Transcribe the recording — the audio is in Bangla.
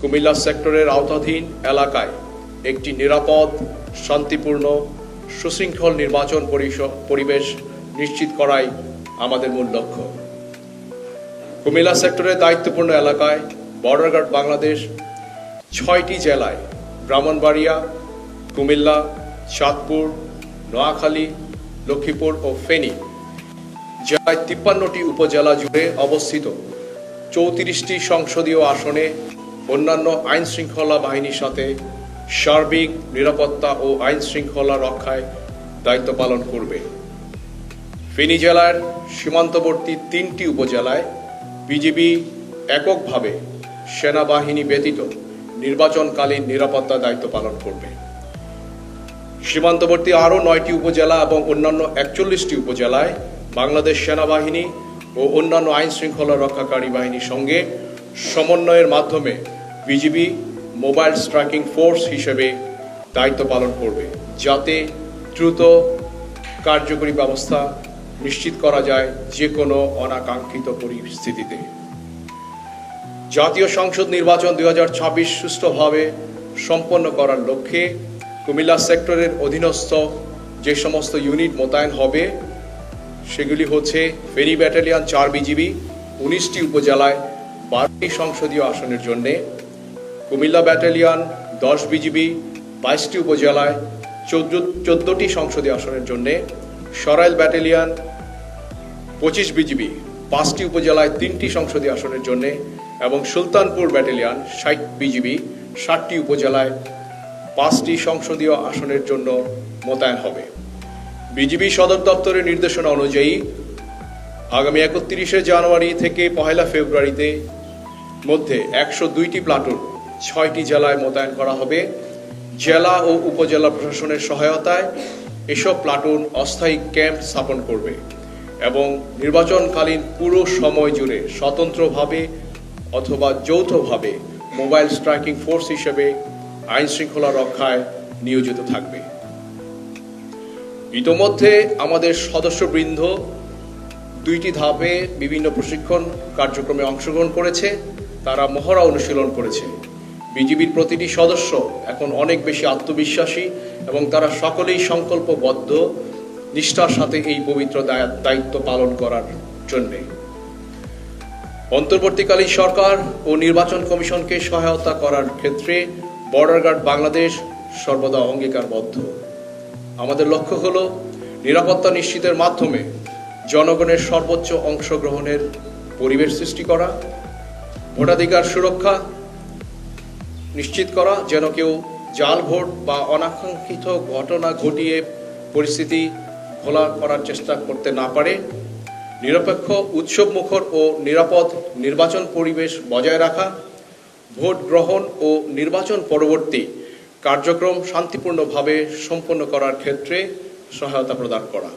কুমিল্লা সেক্টরের আওতাধীন এলাকায় একটি নিরাপদ, শান্তিপূর্ণ, সুশৃঙ্খল নির্বাচন পরিবেশ নিশ্চিত করাই আমাদের মূল লক্ষ্য। কুমিল্লা সেক্টরের দায়িত্বপূর্ণ এলাকায় বর্ডার গার্ড বাংলাদেশ, ছয়টি জেলায় ব্রাহ্মণবাড়িয়া, কুমিল্লা, চাঁদপুর, নোয়াখালী, লক্ষ্মীপুর ও ফেনী জেলায় তিপ্পান্নটি উপজেলা জুড়ে অবস্থিত চৌত্রিশটি সংসদীয় আসনে অন্যান্য আইন শৃঙ্খলা বাহিনীর সাথে সার্বিক নিরাপত্তা ও আইন শৃঙ্খলা রক্ষায় দায়িত্ব পালন করবে। ফেনী জেলার সীমান্তবর্তী তিনটি উপজেলায় বিজিবি এককভাবে সেনাবাহিনী ব্যতীত নির্বাচনকালীন নিরাপত্তা দায়িত্ব পালন করবে। সীমান্তবর্তী আরও নয়টি উপজেলা এবং অন্যান্য একচল্লিশটি উপজেলায় বাংলাদেশ সেনাবাহিনী ও অন্যান্য আইন শৃঙ্খলা রক্ষাকারী বাহিনীর সঙ্গে সমন্বয়ের মাধ্যমে বিজিবি মোবাইল স্ট্রাইকিং ফোর্স হিসেবে দায়িত্ব পালন করবে, যাতে দ্রুত কার্যকরী ব্যবস্থা নিশ্চিত করা যায় যে কোনো অনাকাঙ্ক্ষিত পরিস্থিতিতে। জাতীয় সংসদ নির্বাচন দুই হাজার ছাব্বিশ সুষ্ঠুভাবে সম্পন্ন করার লক্ষ্যে কুমিল্লা সেক্টরের অধীনস্থ যে সমস্ত ইউনিট মোতায়েন হবে, সেগুলি হচ্ছে ফেরি ব্যাটালিয়ন চার বিজিবি, উনিশটি উপজেলায় বারোটি সংসদীয় আসনের জন্যে কুমিল্লা ব্যাটালিয়ন দশ বিজিবি বাইশটি উপজেলায় চোদ্দ, চোদ্দটি সংসদীয় আসনের জন্যে সরাইল ব্যাটালিয়ন পঁচিশ বিজিবি পাঁচটি উপজেলায় তিনটি সংসদীয় আসনের জন্যে এবং সুলতানপুর ব্যাটালিয়ন ষাট বিজিবি ষাটটি উপজেলায় পাঁচটি সংসদীয় আসনের জন্য মোতায়েন হবে। বিজিবি সদর দপ্তরের নির্দেশনা অনুযায়ী আগামী একত্রিশে জানুয়ারি থেকে পহেলা ফেব্রুয়ারিতে মধ্যে একশো দুইটি প্লাটুন ছয়টি জেলায় মোতায়েন করা হবে। জেলা ও উপজেলা প্রশাসনের সহায়তায় এসব প্লাটুন অস্থায়ী ক্যাম্প স্থাপন করবে এবং নির্বাচনকালীন পুরো সময় জুড়ে স্বতন্ত্রভাবে অথবা যৌথভাবে মোবাইল স্ট্রাইকিং ফোর্স হিসেবে আইন শৃঙ্খলা রক্ষায় নিয়োজিত থাকবে। ইতোমধ্যে আমাদের সদস্যবৃন্দ দুইটি ধাপে বিভিন্ন প্রশিক্ষণ কার্যক্রমে অংশগ্রহণ করেছে। তারা মহড়া অনুশীলন করেছে। বিজিবির প্রতিটি সদস্য এখন অনেক বেশি আত্মবিশ্বাসী এবং তারা সকলেই সংকল্পবদ্ধ নিষ্ঠার সাথে এই পবিত্র দায়- দায়িত্ব পালন করার জন্যে। অন্তর্বর্তীকালীন সরকার ও নির্বাচন কমিশনকে সহায়তা করার ক্ষেত্রে বর্ডার গার্ড বাংলাদেশ সর্বদা অঙ্গীকারবদ্ধ। আমাদের লক্ষ্য হল নিরাপত্তা নিশ্চিতের মাধ্যমে জনগণের সর্বোচ্চ অংশগ্রহণের পরিবেশ সৃষ্টি করা, ভোটাধিকার সুরক্ষা নিশ্চিত করা যেন কেউ জাল ভোট বা অনাকাঙ্ক্ষিত ঘটনা ঘটিয়ে পরিস্থিতি খোলা করার চেষ্টা করতে না পারে। নিরপেক্ষ উৎসব মুখর ও নিরাপদ নির্বাচন পরিবেশ বজায় রাখা, ভোট গ্রহণ ও নির্বাচন পরবর্তী কার্যক্রম শান্তিপূর্ণভাবে সম্পন্ন করার ক্ষেত্রে সহায়তা প্রদান করা।